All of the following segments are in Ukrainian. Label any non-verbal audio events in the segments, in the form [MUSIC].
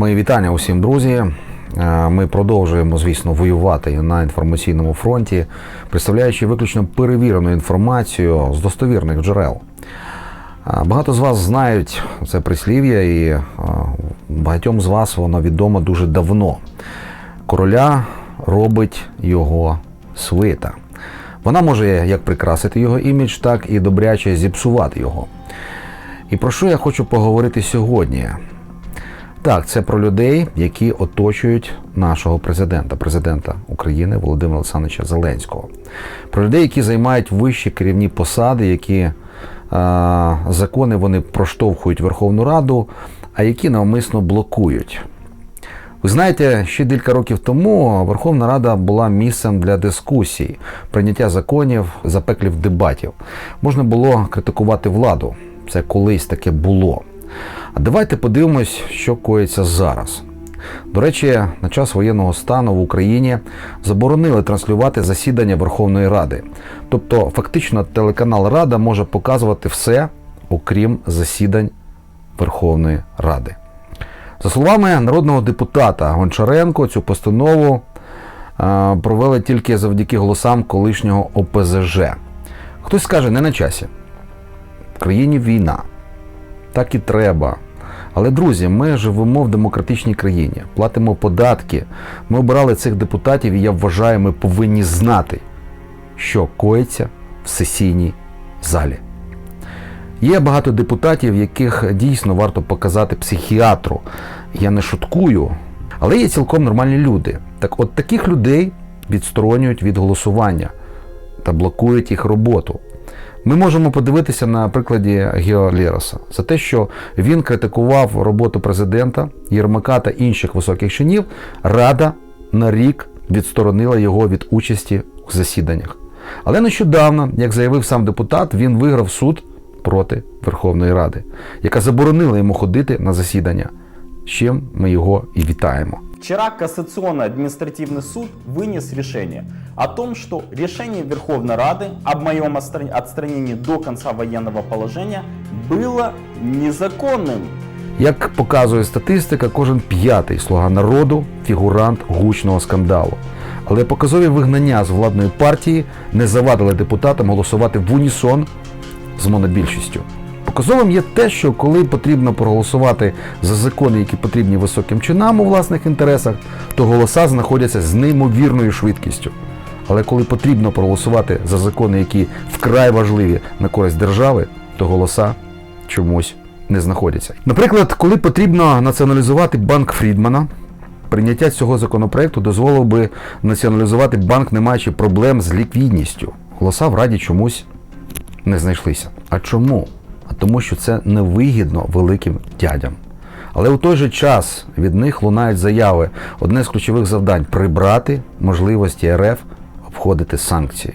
Мої вітання усім, друзі. Е, Ми продовжуємо, звісно, воювати на інформаційному фронті, представляючи виключно перевірену інформацію з достовірних джерел. Е, Багато з вас знають це прислів'я, і е, багатьом з вас воно відомо дуже давно. Короля робить його свита. Вона може як прикрасити його імідж, так і добряче зіпсувати його. І про що я хочу поговорити сьогодні? Так, це про людей, які оточують нашого президента, президента України Володимира Олександровича Зеленського. Про людей, які займають вищі керівні посади, які е, закони вони проштовхують Верховну Раду, а які навмисно блокують. Ви знаєте, ще кілька років тому Верховна Рада була місцем для дискусій, прийняття законів, запеклів дебатів. Можна було критикувати владу. Це колись таке було. А давайте подивимось, що коїться зараз. До речі, на час воєнного стану в Україні заборонили транслювати засідання Верховної Ради. Тобто, фактично, телеканал Рада може показувати все, окрім засідань Верховної Ради. За словами народного депутата Гончаренко, цю постанову е, провели тільки завдяки голосам колишнього ОПЗЖ. Хтось скаже, не на часі. В країні війна. Так і треба. Але, друзі, ми живемо в демократичній країні, платимо податки. Ми обирали цих депутатів, і я вважаю, ми повинні знати, що коїться в сесійній залі. Є багато депутатів, яких дійсно варто показати психіатру. Я не шуткую, але є цілком нормальні люди. Так от таких людей відсторонюють від голосування та блокують їх роботу. Ми можемо подивитися на прикладі Гео Лєроса за те, що він критикував роботу президента, Єрмака та інших високих чинів. Рада на рік відсторонила його від участі у засіданнях. Але нещодавно, як заявив сам депутат, він виграв суд проти Верховної Ради, яка заборонила йому ходити на засідання. З чим ми його і вітаємо. Вчера Кассационный административный суд вынес решение о том, что решение Верховной Рады об моем отстра- отстранении до конца военного положения было незаконным. Як показує статистика, кожен п'ятий слуга народу фігурант гучного скандалу. Але показові вигнання з владної партії не завадили депутатам голосувати в унісон з монобільшістю. Показовим є те, що коли потрібно проголосувати за закони, які потрібні високим чинам у власних інтересах, то голоса знаходяться з неймовірною швидкістю. Але коли потрібно проголосувати за закони, які вкрай важливі на користь держави, то голоса чомусь не знаходяться. Наприклад, коли потрібно націоналізувати банк Фрідмана, прийняття цього законопроекту дозволило би націоналізувати банк, не маючи проблем з ліквідністю. Голоса в раді чомусь не знайшлися. А чому? А тому, що це невигідно великим дядям. Але у той же час від них лунають заяви. Одне з ключових завдань прибрати можливості РФ обходити санкції.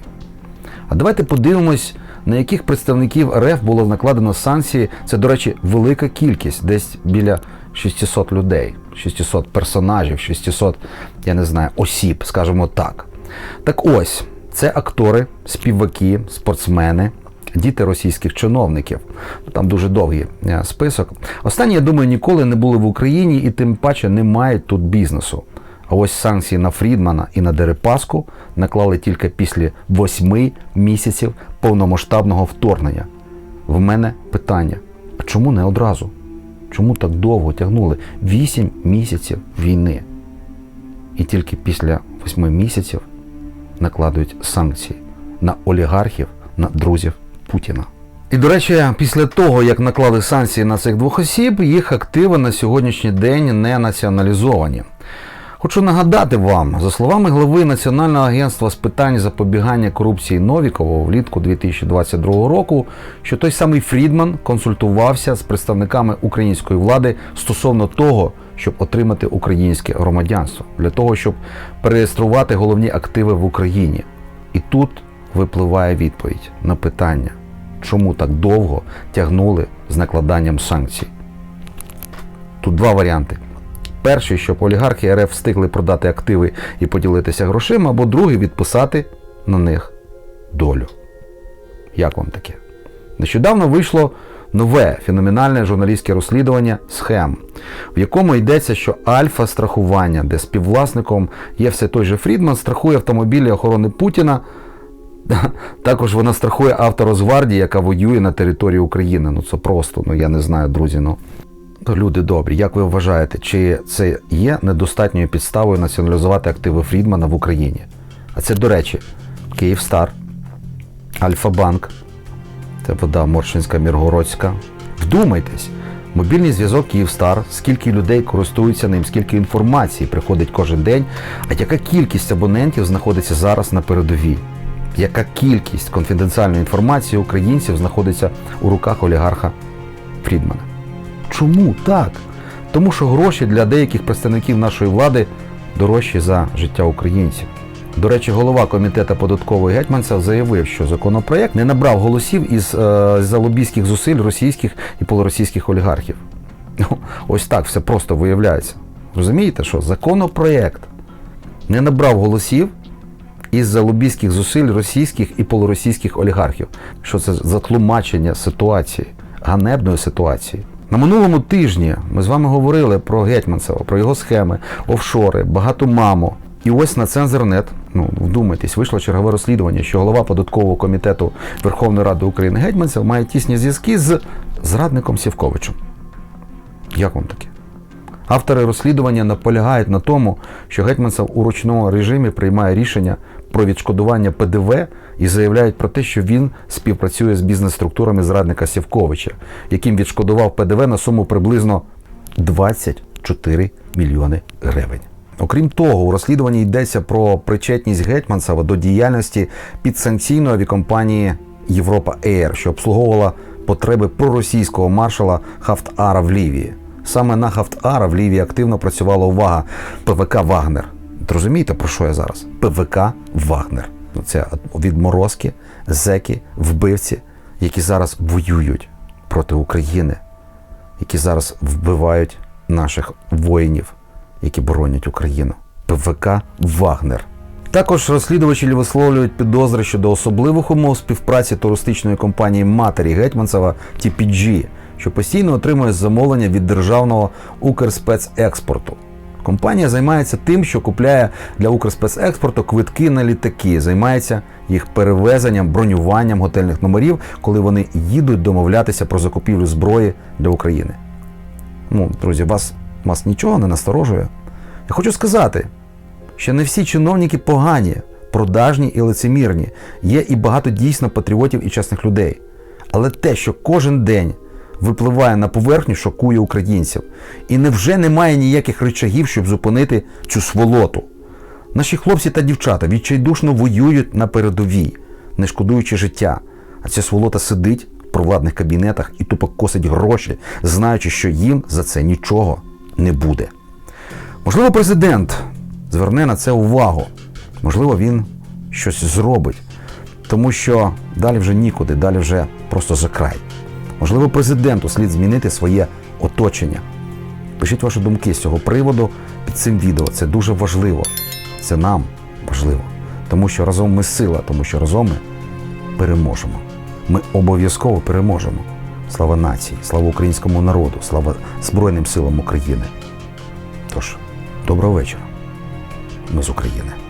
А давайте подивимось, на яких представників РФ було накладено санкції. Це, до речі, велика кількість, десь біля 600 людей, 600 персонажів, 600, я не знаю, осіб, скажімо так. Так ось, це актори, співаки, спортсмени, діти російських чиновників. Ну, Там дуже довгий е, список. Останні, я думаю, ніколи не були в Україні і тим паче не мають тут бізнесу. А ось санкції на Фрідмана і на Дерипаску наклали тільки після восьми місяців повномасштабного вторгнення. В мене питання: а чому не одразу? Чому так довго тягнули? Вісім місяців війни. І тільки після восьми місяців накладують санкції на олігархів, на друзів Путіна. І, до речі, після того, як наклали санкції на цих двох осіб, їх активи на сьогоднішній день не націоналізовані. Хочу нагадати вам, за словами глави Національного агентства з питань запобігання корупції Новікова влітку 2022 року, що той самий Фрідман консультувався з представниками української влади стосовно того, щоб отримати українське громадянство, для того, щоб переєструвати головні активи в Україні. І тут випливає відповідь на питання, чому так довго тягнули з накладанням санкцій. Тут два варіанти. Перший, щоб олігархи РФ встигли продати активи і поділитися грошима, або другий відписати на них долю. Як вам таке? Нещодавно вийшло нове феноменальне журналістське розслідування схем, в якому йдеться, що альфа страхування, де співвласником є все той же Фрідман, страхує автомобілі охорони Путіна. [LAUGHS] Також вона страхує авторозгвардії, яка воює на території України. Ну це просто, ну я не знаю, друзі. Ну люди добрі, як ви вважаєте, чи це є недостатньою підставою націоналізувати активи Фрідмана в Україні? А це, до речі, Київстар, Альфа-Банк, це вода Моршинська, Міргородська. Вдумайтесь, мобільний зв'язок Київстар, скільки людей користуються ним, скільки інформації приходить кожен день, а яка кількість абонентів знаходиться зараз на передовій? Яка кількість конфіденціальної інформації українців знаходиться у руках олігарха Фрідмана? Чому так? Тому що гроші для деяких представників нашої влади дорожчі за життя українців. До речі, голова комітету податкової гетьманцев заявив, що законопроект не набрав голосів із е, за лобійських зусиль російських і полуросійських олігархів. Ну, ось так все просто виявляється. Розумієте, що законопроект не набрав голосів із-за лобійських зусиль російських і полуросійських олігархів. Що це за тлумачення ситуації, ганебної ситуації? На минулому тижні ми з вами говорили про Гетьманцева, про його схеми, офшори, багату маму. І ось на Цензорнет, ну вдумайтесь, вийшло чергове розслідування, що голова податкового комітету Верховної Ради України Гетьманцев має тісні зв'язки з зрадником Сівковичем. Як вам таке? Автори розслідування наполягають на тому, що Гетьманцев у ручному режимі приймає рішення про відшкодування ПДВ і заявляють про те, що він співпрацює з бізнес-структурами зрадника Сівковича, яким відшкодував ПДВ на суму приблизно 24 мільйони гривень. Окрім того, у розслідуванні йдеться про причетність Гетьманцева до діяльності підсанкційної авіакомпанії Європа Ейр, що обслуговувала потреби проросійського маршала Хафтара в Лівії. Саме на Хафтара в Лівії активно працювала увага ПВК Вагнер. Розумієте, про що я зараз? ПВК Вагнер. Це відморозки, зеки, вбивці, які зараз воюють проти України, які зараз вбивають наших воїнів, які боронять Україну. ПВК Вагнер. Також розслідувачі висловлюють підозри щодо особливих умов співпраці туристичної компанії матері Гетьманцева TPG, що постійно отримує замовлення від державного Укрспецекспорту. Компанія займається тим, що купляє для Укрспецекспорту квитки на літаки, займається їх перевезенням, бронюванням готельних номерів, коли вони їдуть домовлятися про закупівлю зброї для України. Ну, друзі, вас, вас нічого не насторожує. Я хочу сказати, що не всі чиновники погані, продажні і лицемірні. Є і багато дійсно патріотів і чесних людей. Але те, що кожен день випливає на поверхню, шокує українців. І невже немає ніяких речагів, щоб зупинити цю сволоту? Наші хлопці та дівчата відчайдушно воюють на передовій, не шкодуючи життя. А ця сволота сидить в провладних кабінетах і тупо косить гроші, знаючи, що їм за це нічого не буде. Можливо, президент зверне на це увагу. Можливо, він щось зробить, тому що далі вже нікуди, далі вже просто за край. Можливо, президенту слід змінити своє оточення. Пишіть ваші думки з цього приводу під цим відео. Це дуже важливо. Це нам важливо. Тому що разом ми сила, тому що разом ми переможемо. Ми обов'язково переможемо. Слава нації, слава українському народу, слава Збройним силам України. Тож, доброго вечора. Ми з України.